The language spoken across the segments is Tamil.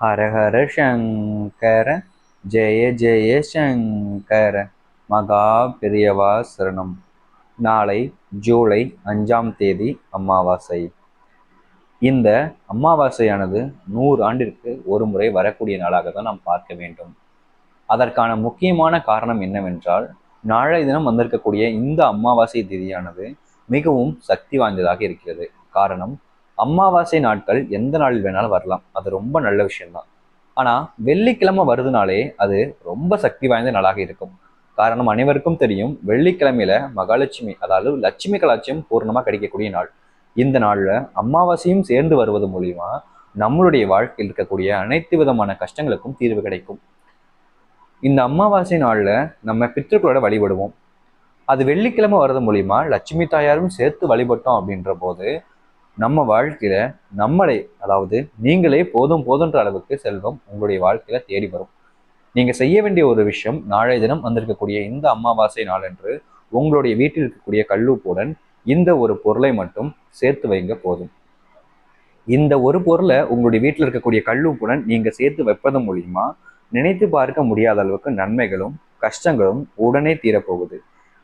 ஹரஹர சங்கர ஜெய ஜெய சங்கர. மகா பெரியவா சரணம். நாளை ஜூலை அஞ்சாம் தேதி அமாவாசை. இந்த அமாவாசையானது நூறு ஆண்டிற்கு ஒரு முறை வரக்கூடிய நாளாக தான் நாம் பார்க்க வேண்டும். அதற்கான முக்கியமான காரணம் என்னவென்றால் நாளை தினம் வந்திருக்கக்கூடிய இந்த அமாவாசை திதியானது மிகவும் சக்தி வாய்ந்ததாக இருக்கிறது. காரணம் அமாவாசை நாட்கள் எந்த நாளில் வேணாலும் வரலாம். அது ரொம்ப நல்ல விஷயம்தான். ஆனால் வெள்ளிக்கிழமை வருதுனாலே அது ரொம்ப சக்தி வாய்ந்த நாளாக இருக்கும். காரணம் அனைவருக்கும் தெரியும் வெள்ளிக்கிழமையில மகாலட்சுமி அதாவது லட்சுமி கலாட்சியம் பூர்ணமாக கிடைக்கக்கூடிய நாள். இந்த நாளில் அமாவாசையும் சேர்ந்து வருவது மூலியமா நம்மளுடைய வாழ்க்கையில் இருக்கக்கூடிய அனைத்து விதமான கஷ்டங்களுக்கும் தீர்வு கிடைக்கும். இந்த அமாவாசை நாளில் நம்ம பித்திருக்களோட வழிபடுவோம். அது வெள்ளிக்கிழமை வர்றது மூலியமா லட்சுமி தாயாரும் சேர்த்து வழிபட்டோம் அப்படின்ற போது நம்ம வாழ்க்கையில நம்மளே அதாவது நீங்களே போதும் போதுன்ற அளவுக்கு செல்வம் உங்களுடைய வாழ்க்கையில தேடி வரும். நீங்க செய்ய வேண்டிய ஒரு விஷயம் நாளைய தினம் வந்திருக்கக்கூடிய இந்த அமாவாசை நாளன்று உங்களுடைய வீட்டில் இருக்கக்கூடிய கல்லூப்புடன் இந்த ஒரு பொருளை மட்டும் சேர்த்து வைங்க போதும். இந்த ஒரு பொருளை உங்களுடைய வீட்டில் இருக்கக்கூடிய கல்லூப்புடன் நீங்க சேர்த்து வைப்பதன் மூலியமா நினைத்து பார்க்க முடியாத அளவுக்கு நன்மைகளும் கஷ்டங்களும் உடனே தீரப்போகுது.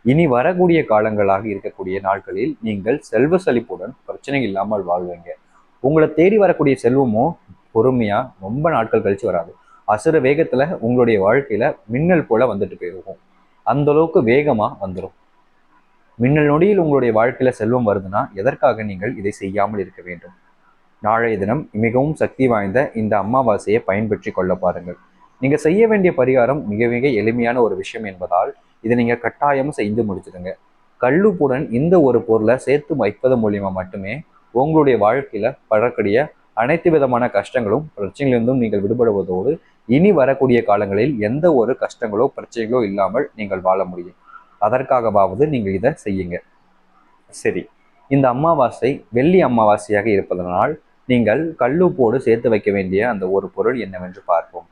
இனி வரக்கூடிய காலங்களாக இருக்கக்கூடிய நாட்களில் நீங்கள் செல்வ செழிப்புடன் பிரச்சனை இல்லாமல் வாழ்வீங்க. உங்களை தேடி வரக்கூடிய செல்வமும் பொறுமையா ரொம்ப நாட்கள் கழிச்சு வராது. அசுர வேகத்துல உங்களுடைய வாழ்க்கையில மின்னல் போல வந்துட்டு போயிருக்கும். அந்த அளவுக்கு வேகமா வந்துடும் மின்னல் நொடியில் உங்களுடைய வாழ்க்கையில செல்வம் வருதுன்னா எதற்காக நீங்கள் இதை செய்யாமல் இருக்க வேண்டும்? நாளைய தினம் மிகவும் சக்தி வாய்ந்த இந்த அமாவாசையை பயன்பற்றி கொள்ள பாருங்கள். நீங்க செய்ய வேண்டிய பரிகாரம் மிக மிக எளிமையான ஒரு விஷயம் என்பதால் இதை நீங்கள் கட்டாயம் செய்து முடிச்சிடுங்க கல்லுப்புடன் இந்த ஒரு பொருளை சேர்த்து வைப்பது மூலியமாக மட்டுமே உங்களுடைய வாழ்க்கையில் படக்கூடிய அனைத்து விதமான கஷ்டங்களும் பிரச்சனைகளிலிருந்தும் நீங்கள் விடுபடுவதோடு இனி வரக்கூடிய காலங்களில் எந்த ஒரு கஷ்டங்களோ பிரச்சனைகளோ இல்லாமல் நீங்கள் வாழ முடியும். அதற்காகவாவது நீங்கள் இதை செய்யுங்க. சரி. இந்த அமாவாசை வெள்ளி அமாவாசையாக இருப்பதனால் நீங்கள் கல்லுப்போடு சேர்த்து வைக்க வேண்டிய அந்த ஒரு பொருள் என்னவென்று பார்ப்போம்.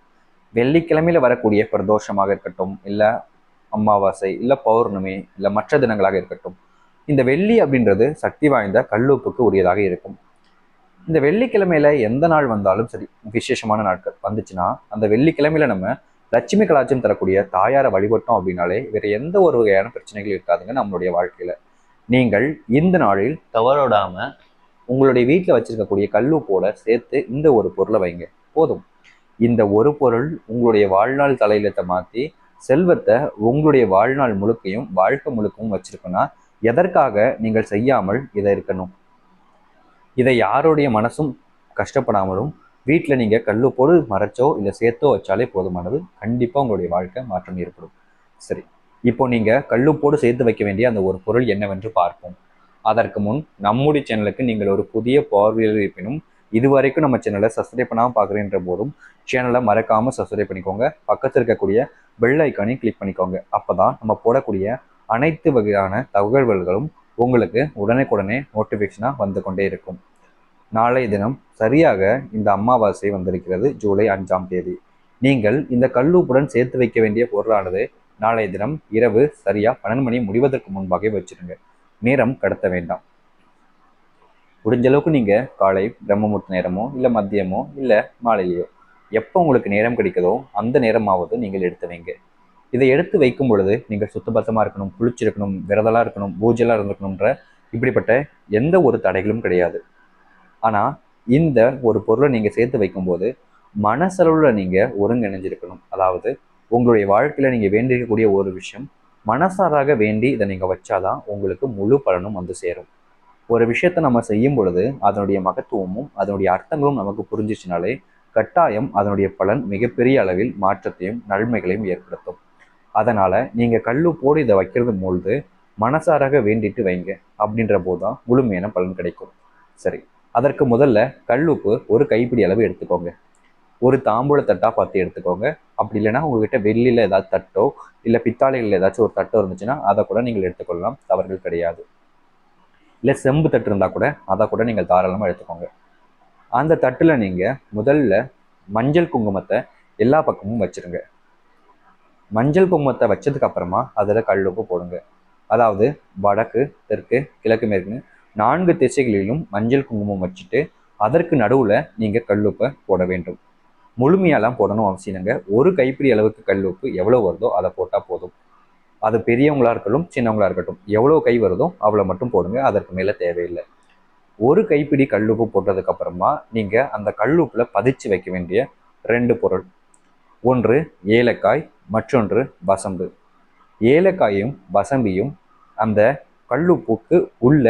வெள்ளிக்கிழமையில் வரக்கூடிய பிரதோஷமாக இருக்கட்டும் இல்லை அமாவாசை இல்லை பௌர்ணமி இல்லை மற்ற தினங்களாக இருக்கட்டும் இந்த வெள்ளி அப்படின்றது சக்தி வாய்ந்த கல்லூப்புக்கு உரியதாக இருக்கும். இந்த வெள்ளிக்கிழமையில எந்த நாள் வந்தாலும் சரி விசேஷமான நாட்கள் வந்துச்சுன்னா அந்த வெள்ளிக்கிழமையில நம்ம லட்சுமி கலாச்சாரம் தரக்கூடிய தாயாரை வழிபட்டோம் அப்படின்னாலே வேற எந்த ஒரு வகையான பிரச்சனைகள் இருக்காதுங்க நம்மளுடைய வாழ்க்கையில. நீங்கள் இந்த நாளில் தவறோடாம உங்களுடைய வீட்டில் வச்சிருக்கக்கூடிய கல்லுப்போட சேர்த்து இந்த ஒரு பொருளை வைங்க. போதும். இந்த ஒரு பொருள் உங்களுடைய வாழ்நாள் தலையிலத்தை மாற்றி செல்வத்தை உங்களுடைய வாழ்நாள் முழுக்கையும் வாழ்க்கை முழுக்கவும் வச்சிருக்குன்னா எதற்காக நீங்கள் செய்யாமல் இதை இருக்கணும்? இதை யாருடைய மனசும் கஷ்டப்படாமலும் வீட்டில் நீங்கள் கல்லுப்போடு மறைச்சோ இல்லை சேர்த்தோ வச்சாலே போதுமானது. கண்டிப்பாக உங்களுடைய வாழ்க்கை மாற்றம் ஏற்படும். சரி. இப்போ நீங்கள் கல்லுப்போடு சேர்த்து வைக்க வேண்டிய அந்த ஒரு பொருள் என்னவென்று பார்ப்போம். அதற்கு முன் நம்முடைய சேனலுக்கு நீங்கள் ஒரு புதிய பார்வையில் இருப்பினும் இதுவரைக்கும் நம்ம சேனலை சப்ஸ்கிரைப் பண்ணாமல் பார்க்குறேன்ற போதும் சேனலை மறக்காமல் சப்ஸ்கிரைப் பண்ணிக்கோங்க. பக்கத்தில் இருக்கக்கூடிய பெல் ஐக்கானையும் கிளிக் பண்ணிக்கோங்க. அப்போ தான் நம்ம போடக்கூடிய அனைத்து வகையான தகவல்களும் உங்களுக்கு உடனுக்குடனே நோட்டிஃபிகேஷனாக வந்து கொண்டே இருக்கும். நாளைய தினம் சரியாக இந்த அமாவாசை வந்திருக்கிறது ஜூலை அஞ்சாம் தேதி. நீங்கள் இந்த கல்லூப்புடன் சேர்த்து வைக்க வேண்டிய பொருளானது நாளைய தினம் இரவு சரியாக பன்னெண்டு மணி முடிவதற்கு முன்பாகவே வச்சிருங்க. நேரம் கடத்த வேண்டாம். முடிஞ்ச அளவுக்கு நீங்கள் காலை பிரம்மமுகூர்த்த நேரமோ இல்லை மதியமோ இல்லை மாலையிலையோ எப்போ உங்களுக்கு நேரம் கிடைக்குதோ அந்த நேரமாவது நீங்கள் எடுத்து வைங்க. இதை எடுத்து வைக்கும் பொழுது நீங்கள் சுத்தபத்தமாக இருக்கணும் குளிச்சிருக்கணும் விரதலாக இருக்கணும் பூஜைலாம் இருந்திருக்கணுன்ற இப்படிப்பட்ட எந்த ஒரு தடைகளும் கிடையாது. ஆனால் இந்த ஒரு பொருளை நீங்கள் சேர்த்து வைக்கும்போது மனசளவில் நீங்கள் ஒருங்கிணைஞ்சிருக்கணும். அதாவது உங்களுடைய வாழ்க்கையில் நீங்கள் வேண்டியிருக்கக்கூடிய ஒரு விஷயம் மனசாராக வேண்டி இதை நீங்கள் வச்சாதான் உங்களுக்கு முழு பலனும் வந்து சேரும். ஒரு விஷயத்தை நம்ம செய்யும் பொழுது அதனுடைய மகத்துவமும் அதனுடைய அர்த்தங்களும் நமக்கு புரிஞ்சிச்சுனாலே கட்டாயம் அதனுடைய பலன் மிகப்பெரிய அளவில் மாற்றத்தையும் நன்மைகளையும் ஏற்படுத்தும். அதனால நீங்க கல்லு போடு இதை வைக்கிறது பொழுது மனசாராக வேண்டிட்டு வைங்க அப்படின்ற போதுதான் முழுமையான பலன் கிடைக்கும். சரி அதற்கு முதல்ல கல்லுப்பு ஒரு கைப்பிடி அளவு எடுத்துக்கோங்க. ஒரு தாம்பூல தட்டாக பார்த்து எடுத்துக்கோங்க. அப்படி இல்லைன்னா உங்ககிட்ட வெள்ளியில் ஏதாவது தட்டோ இல்லை பித்தாளைகளில் ஏதாச்சும் ஒரு தட்டோ இருந்துச்சுன்னா அதை கூட நீங்கள் எடுத்துக்கொள்ளலாம். தவறுகள் கிடையாது. இல்லை செம்பு தட்டு இருந்தால் கூட அதை கூட நீங்கள் தாராளமாக எடுத்துக்கோங்க. அந்த தட்டில் நீங்கள் முதல்ல மஞ்சள் குங்குமத்தை எல்லா பக்கமும் வச்சிருங்க. மஞ்சள் குங்குமத்தை வச்சதுக்கு அப்புறமா அதில் கல்லுப்பு போடுங்க. அதாவது வடக்கு தெற்கு கிழக்கு மேற்குன்னு நான்கு திசைகளிலும் மஞ்சள் குங்குமம் வச்சுட்டு அதற்கு நடுவில் நீங்கள் கல்லுப்பை போட வேண்டும். முழுமையாலாம் போடணும் அவசியம் இல்லைங்க. ஒரு கைப்பிடி அளவுக்கு கல் உப்பு எவ்வளோ வருதோ அதை போட்டால் போதும். அது பெரியவங்களா இருக்கட்டும் சின்னவங்களா இருக்கட்டும் எவ்வளோ கை வருதோ அவ்வளோ மட்டும் போடுங்க அதற்கு மேலே தேவையில்லை. ஒரு கைப்பிடி கல்லுப்பு போட்டதுக்கு அப்புறமா நீங்கள் அந்த கல்லுப்பில் பதிச்சு வைக்க வேண்டிய ரெண்டு பொருள். ஒன்று ஏலக்காய் மற்றொன்று வசம்பு. ஏலக்காயும் வசம்பியும் அந்த கல்லுப்புக்கு உள்ள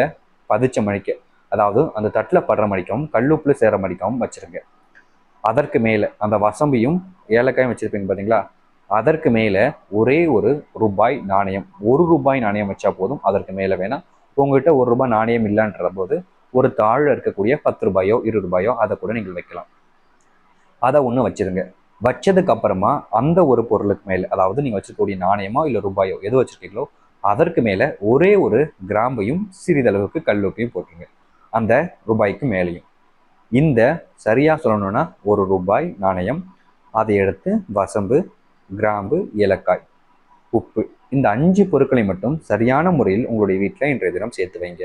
பதிச்ச மணிக்க அதாவது அந்த தட்டில் படுற மடிக்கவும் கல்லுப்பில் சேர மடிக்கவும் வச்சிருங்க. அதற்கு மேலே அந்த வசம்பியும் ஏலக்காயும் வச்சிருப்பீங்க பார்த்தீங்களா அதற்கு மேலே ஒரே ஒரு ரூபாய் நாணயம். ஒரு ரூபாய் நாணயம் வச்சா போதும் அதற்கு மேலே வேணாம் உங்ககிட்ட ஒரு ரூபாய் நாணயம் இல்லைன்ற போது ஒரு தாழில் இருக்கக்கூடிய பத்து ரூபாயோ இரு ரூபாயோ அதை கூட நீங்கள் வைக்கலாம். அதை ஒன்று வச்சிருங்க. வச்சதுக்கு அப்புறமா அந்த ஒரு பொருளுக்கு மேலே அதாவது நீங்கள் வச்சிருக்கக்கூடிய நாணயமோ இல்லை ரூபாயோ எது வச்சுருக்கீங்களோ அதற்கு மேலே ஒரே ஒரு கிராம்பையும் சிறிதளவுக்கு கல்லுப்பையும் போட்டுருங்க. அந்த ரூபாய்க்கு மேலேயும். இந்த சரியாக சொல்லணும்னா ஒரு ரூபாய் நாணயம் அதை எடுத்து வசம்பு கிராம்பு ஏலக்காய் உப்பு. இந்த அஞ்சு பொருட்களை மட்டும் சரியான முறையில் உங்களுடைய வீட்டில் இன்றைய தினம் சேர்த்து வைங்க.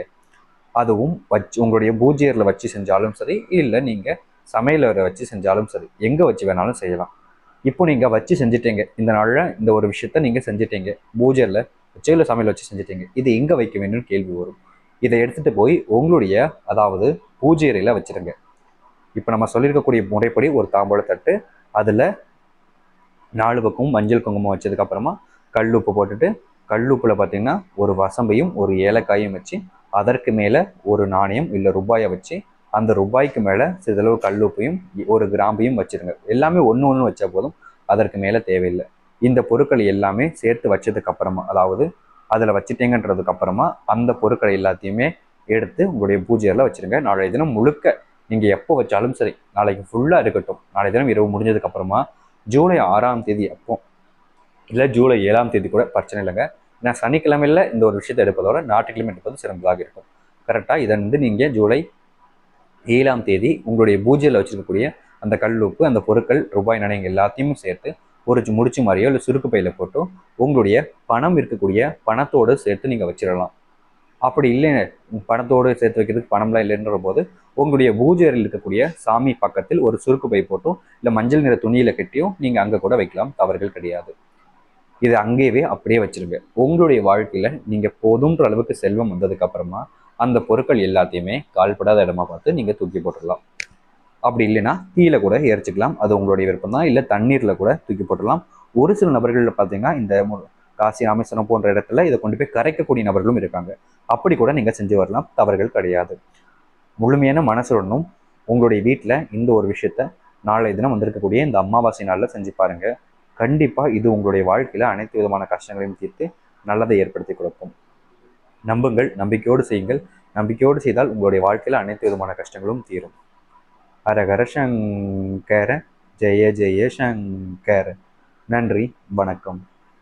அதுவும் வச்சு உங்களுடைய பூஜையரில் வச்சு செஞ்சாலும் சரி இல்லை நீங்கள் சமையலறை வச்சு செஞ்சாலும் சரி எங்கே வச்சு வேணாலும் செய்யலாம். இப்போ நீங்கள் வச்சு செஞ்சிட்டீங்க. இந்த நாளில் இந்த ஒரு விஷயத்த நீங்கள் செஞ்சிட்டீங்க. பூஜையில் வச்சு இல்லை சமையல் வச்சு செஞ்சிட்டீங்க. இது எங்கே வைக்க வேண்டும்னு கேள்வி வரும். இதை எடுத்துகிட்டு போய் உங்களுடைய அதாவது பூஜை அறையில் வச்சுருங்க. இப்போ நம்ம சொல்லியிருக்கக்கூடிய முறைப்படி ஒரு தாம்பூல தட்டு அதில் நாலு பக்கமும் மஞ்சள் குங்குமம் வச்சதுக்கப்புறமா கல் உப்பு போட்டுட்டு கல் உப்பில் பார்த்தீங்கன்னா ஒரு வசம்பையும் ஒரு ஏலக்காயும் வச்சு அதற்கு மேலே ஒரு நாணயம் இல்லை ரூபாயை வச்சு அந்த ரூபாய்க்கு மேலே சிறிதளவு கல்லுப்பையும் ஒரு கிராம்பையும் வச்சுருங்க. எல்லாமே ஒன்று ஒன்று வச்சா போதும். அதற்கு மேலே தேவையில்லை. இந்த பொருட்கள் எல்லாமே சேர்த்து வச்சதுக்கப்புறமா அதாவது அதில் வச்சிட்டீங்கன்றதுக்கு அப்புறமா அந்த பொருட்களை எல்லாத்தையுமே எடுத்து உங்களுடைய பூஜையில் வச்சுருங்க. நாளைய தினம் முழுக்க நீங்கள் எப்போ வச்சாலும் சரி நாளைக்கு ஃபுல்லாக இருக்கட்டும். நாளைய தினம் இரவு முடிஞ்சதுக்கப்புறமா ஜூலை ஆறாம் தேதி அப்போ. இல்லை ஜூலை ஏழாம் தேதி கூட பிரச்சனை இல்லைங்க. நான் சனிக்கிழமையில் இந்த ஒரு விஷயத்தை எடுப்பதோட ஞாயிற்றுக்கிழமை எடுப்பது சிறந்ததாக இருக்கும். கரெக்டாக இதை வந்து நீங்கள் ஜூலை ஏழாம் தேதி உங்களுடைய பூஜையில் வச்சுருக்கக்கூடிய அந்த கல்லுப்பு அந்த பொருட்கள் ரூபாய் நாணயங்கள் எல்லாத்தையும் சேர்த்து ஒரு முடிச்சு மாதிரியோ இல்லை சுருக்கு பையில போட்டோ உங்களுடைய பணம் இருக்கக்கூடிய பணத்தோடு சேர்த்து நீங்கள் வச்சிடலாம். அப்படி இல்லை பணத்தோடு சேர்த்து வைக்கிறதுக்கு பணம்லாம் இல்லைன்ற போது உங்களுடைய பூஜை இருக்கக்கூடிய சாமி பக்கத்தில் ஒரு சுருக்கு பை போட்டும் இல்லை மஞ்சள் நிற துணியில கட்டியும் நீங்கள் அங்கே கூட வைக்கலாம். தவறுகள் கிடையாது. இது அங்கேயே அப்படியே வச்சிருங்க. உங்களுடைய வாழ்க்கையில நீங்க போதுன்ற அளவுக்கு செல்வம் வந்ததுக்கு அப்புறமா அந்த பொருட்கள் எல்லாத்தையுமே கால்படாத இடமா பார்த்து நீங்க தூக்கி போட்டுடலாம். அப்படி இல்லைன்னா தீயில கூட எரிச்சுக்கலாம். அது உங்களுடைய விருப்பம் தான் இல்லை தண்ணீர்ல கூட தூக்கி போட்டுடலாம். ஒரு சில நபர்கள் பார்த்தீங்கன்னா இந்த காசி ராமேஸ்வரம் போன்ற இடத்துல இதை கொண்டு போய் கரைக்கக்கூடிய நபர்களும் இருக்காங்க. அப்படி கூட நீங்க செஞ்சு வரலாம். தவறுகள் கிடையாது. முழுமையான மனசுடனும் உங்களுடைய வீட்டில் இந்த ஒரு விஷயத்த நாளைய தினம் வந்திருக்கக்கூடிய இந்த அமாவாசை நாளில் செஞ்சு பாருங்க. கண்டிப்பாக இது உங்களுடைய வாழ்க்கையில் அனைத்து விதமான கஷ்டங்களையும் தீர்த்து நல்லதை ஏற்படுத்தி கொடுக்கும். நம்புங்கள் நம்பிக்கையோடு செய்யுங்கள். நம்பிக்கையோடு செய்தால் உங்களுடைய வாழ்க்கையில் அனைத்து விதமான கஷ்டங்களும் தீரும். ஹரஹர சங்கர ஜெய ஜெய சங்கர். நன்றி வணக்கம்.